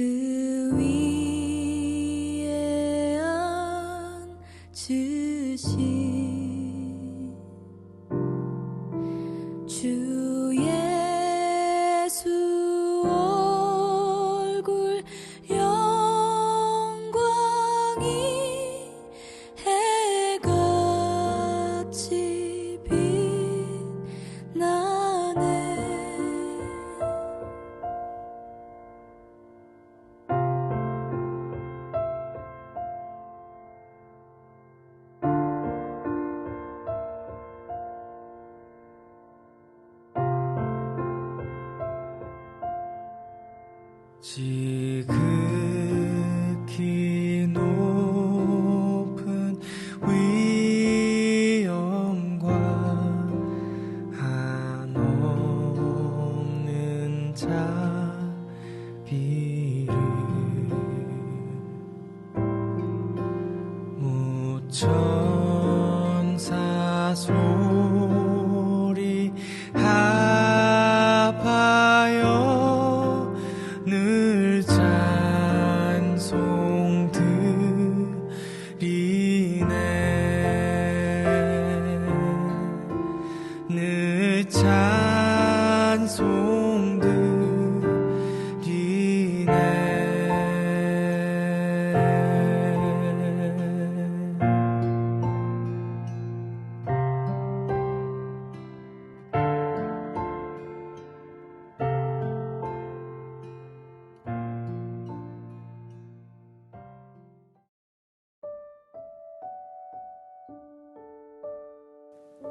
그 위에 앉으신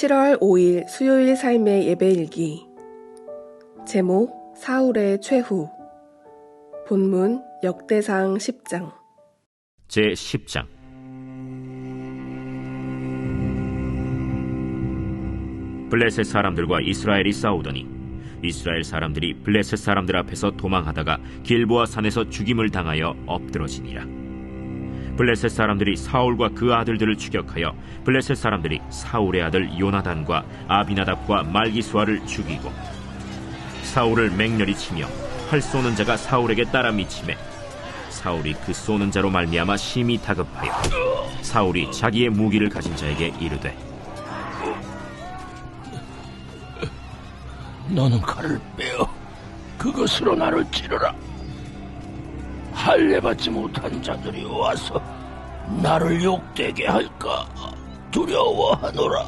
(7월 5일) 수요일 삶의 예배일기. 제목 사울의 최후. 본문 역대상 10장. 제 10장. 블레셋 사람들과 이스라엘이 싸우더니 이스라엘 사람들이 블레셋 사람들 앞에서 도망하다가 길보아 산에서 죽임을 당하여 엎드러지니라 블레셋 사람들이 사울과 그 아들들을 추격하여 블레셋 사람들이 사울의 아들 요나단과 아비나답과 말기수아를 죽이고 사울을 맹렬히 치며 활 쏘는 자가 사울에게 따라 미치매 사울이 그 쏘는 자로 말미암아 심히 다급하여 사울이 자기의 무기를 가진 자에게 이르되 너는 칼을 빼어 그것으로 나를 찌르라. 할례 받지 못한 자들이 와서 나를 욕되게 할까 두려워하노라.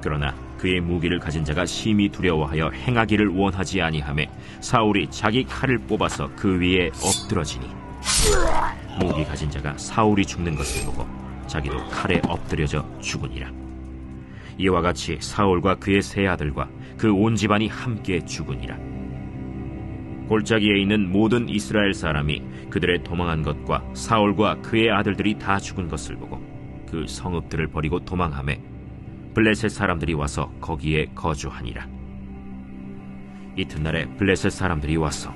그러나 그의 무기를 가진 자가 심히 두려워하여 행하기를 원하지 아니하매 사울이 자기 칼을 뽑아서 그 위에 엎드러지니 무기 가진 자가 사울이 죽는 것을 보고 자기도 칼에 엎드려져 죽으니라. 이와 같이 사울과 그의 세 아들과 그 온 집안이 함께 죽으니라 골짜기에 있는 모든 이스라엘 사람이 그들의 도망한 것과 사울과 그의 아들들이 다 죽은 것을 보고 그 성읍들을 버리고 도망하매 블레셋 사람들이 와서 거기에 거주하니라. 이튿날에 블레셋 사람들이 와서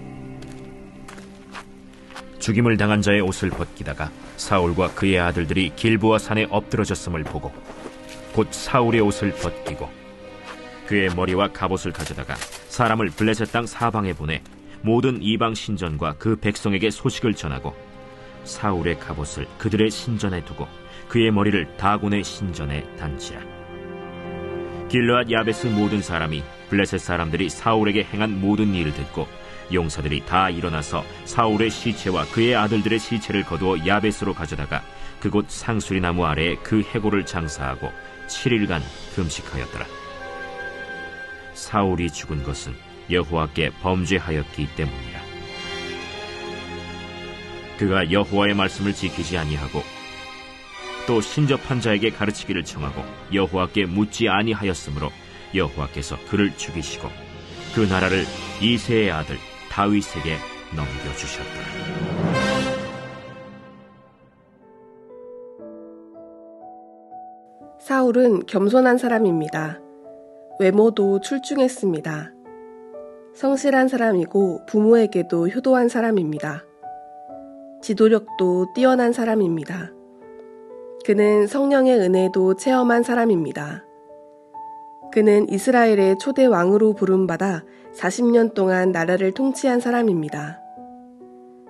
죽임을 당한 자의 옷을 벗기다가 사울과 그의 아들들이 길보아 산에 엎드러졌음을 보고 곧 사울의 옷을 벗기고 그의 머리와 갑옷을 가져다가 사람을 블레셋 땅 사방에 보내 모든 이방 신전과 그 백성에게 소식을 전하고 사울의 갑옷을 그들의 신전에 두고 그의 머리를 다곤의 신전에 단치라. 길르앗 야베스 모든 사람이 블레셋 사람들이 사울에게 행한 모든 일을 듣고 용사들이 다 일어나서 사울의 시체와 그의 아들들의 시체를 거두어 야베스로 가져다가 그곳 상수리 나무 아래에 그 해골을 장사하고 7일간 금식하였더라. 사울이 죽은 것은 여호와께 범죄하였기 때문이라. 그가 여호와의 말씀을 지키지 아니하고 또 신접한 자에게 가르치기를 청하고 여호와께 묻지 아니하였으므로 여호와께서 그를 죽이시고 그 나라를 이세의 아들 다윗에게 넘겨주셨더라. 사울은 겸손한 사람입니다. 외모도 출중했습니다. 성실한 사람이고 부모에게도 효도한 사람입니다. 지도력도 뛰어난 사람입니다. 그는 성령의 은혜도 체험한 사람입니다. 그는 이스라엘의 초대 왕으로 부름받아 40년 동안 나라를 통치한 사람입니다.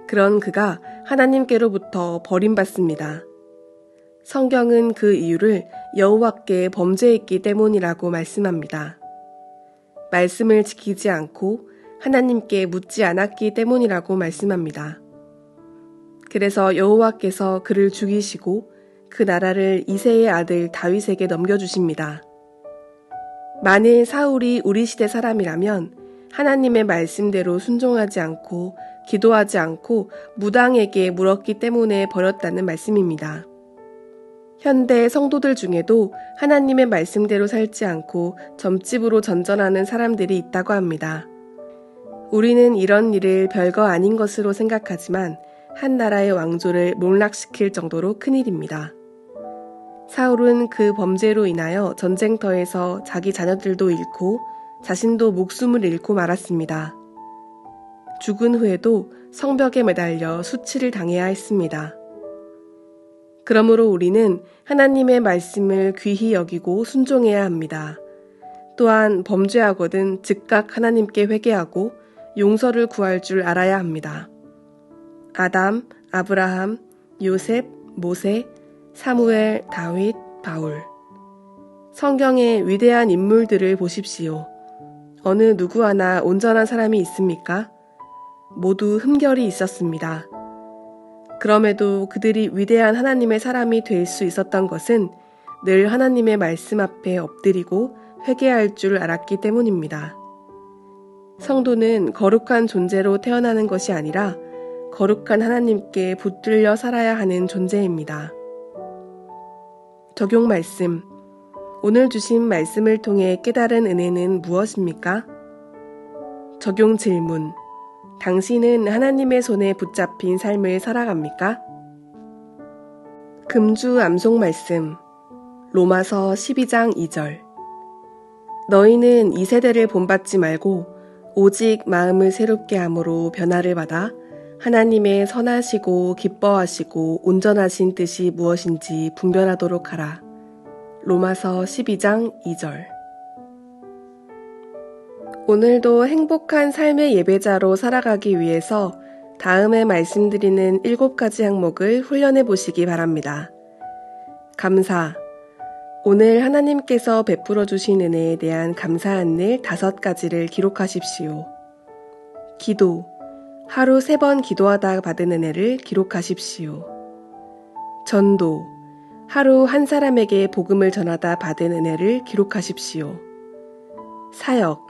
그런 그가 하나님께로부터 버림받습니다. 성경은 그 이유를 여호와께 범죄했기 때문이라고 말씀합니다. 말씀을 지키지 않고 하나님께 묻지 않았기 때문이라고 말씀합니다. 그래서 여호와께서 그를 죽이시고 그 나라를 이세의 아들 다윗에게 넘겨주십니다. 만일 사울이 우리 시대 사람이라면 하나님의 말씀대로 순종하지 않고 기도하지 않고 무당에게 물었기 때문에 버렸다는 말씀입니다. 현대 성도들 중에도 하나님의 말씀대로 살지 않고 점집으로 전전하는 사람들이 있다고 합니다. 우리는 이런 일을 별거 아닌 것으로 생각하지만 한 나라의 왕조를 몰락시킬 정도로 큰일입니다. 사울은 그 범죄로 인하여 전쟁터에서 자기 자녀들도 잃고 자신도 목숨을 잃고 말았습니다. 죽은 후에도 성벽에 매달려 수치를 당해야 했습니다. 그러므로 우리는 하나님의 말씀을 귀히 여기고 순종해야 합니다. 또한 범죄하거든 즉각 하나님께 회개하고 용서를 구할 줄 알아야 합니다. 아담, 아브라함, 요셉, 모세, 사무엘, 다윗, 바울. 성경의 위대한 인물들을 보십시오. 어느 누구 하나 온전한 사람이 있습니까? 모두 흠결이 있었습니다. 그럼에도 그들이 위대한 하나님의 사람이 될 수 있었던 것은 늘 하나님의 말씀 앞에 엎드리고 회개할 줄 알았기 때문입니다. 성도는 거룩한 존재로 태어나는 것이 아니라 거룩한 하나님께 붙들려 살아야 하는 존재입니다. 적용 말씀. 오늘 주신 말씀을 통해 깨달은 은혜는 무엇입니까? 적용 질문. 당신은 하나님의 손에 붙잡힌 삶을 살아갑니까? 금주 암송 말씀. 로마서 12장 2절. 너희는 이 세대를 본받지 말고 오직 마음을 새롭게 함으로 변화를 받아 하나님의 선하시고 기뻐하시고 온전하신 뜻이 무엇인지 분별하도록 하라. 로마서 12장 2절. 오늘도 행복한 삶의 예배자로 살아가기 위해서 다음에 말씀드리는 일곱 가지 항목을 훈련해 보시기 바랍니다. 감사. 오늘 하나님께서 베풀어 주신 은혜에 대한 감사한 일 다섯 가지를 기록하십시오. 기도. 하루 세 번 기도하다 받은 은혜를 기록하십시오. 전도. 하루 한 사람에게 복음을 전하다 받은 은혜를 기록하십시오. 사역.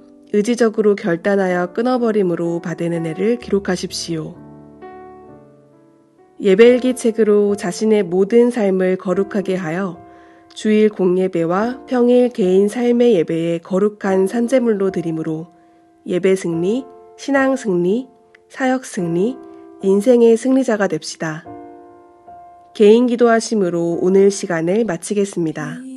의지적으로 결단하여 끊어버림으로 받은 은혜를 기록하십시오. 예배일기 책으로 자신의 모든 삶을 거룩하게 하여 주일 공예배와 평일 개인 삶의 예배에 거룩한 산재물로 드림으로 예배 승리, 신앙 승리, 사역 승리, 인생의 승리자가 됩시다. 개인 기도하심으로 오늘 시간을 마치겠습니다.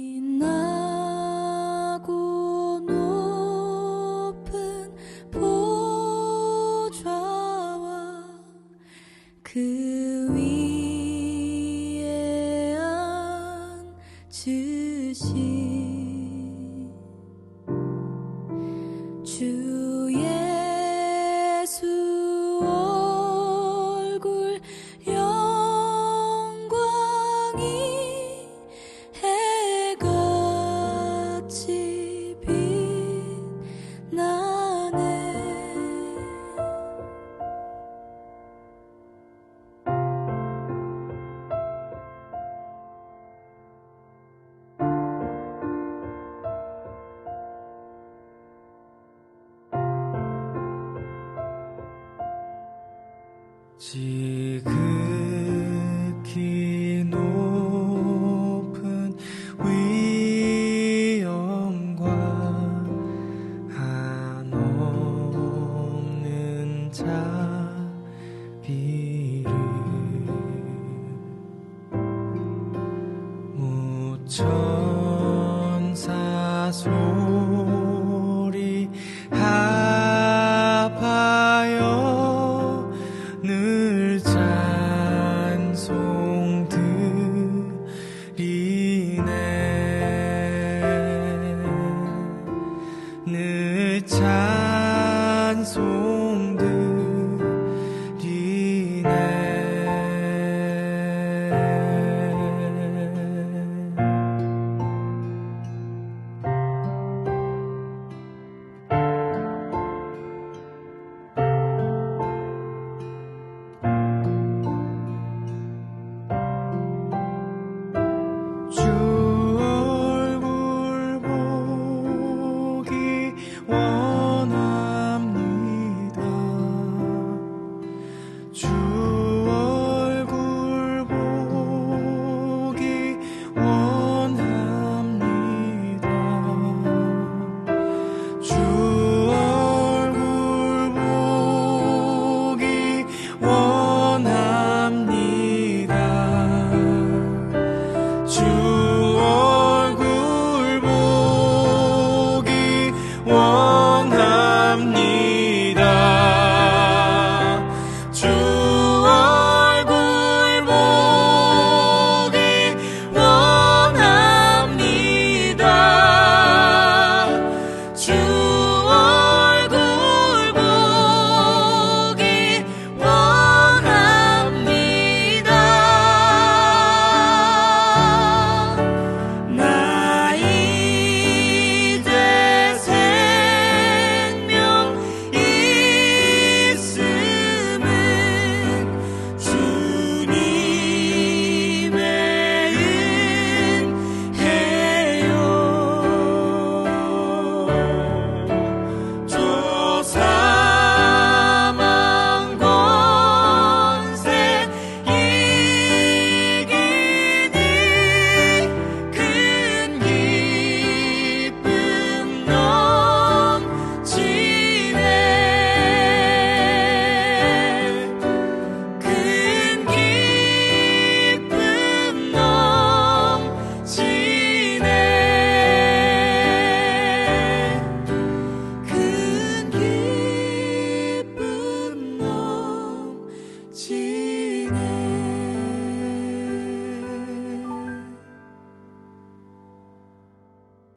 지극히 높은 위엄과 한없는 자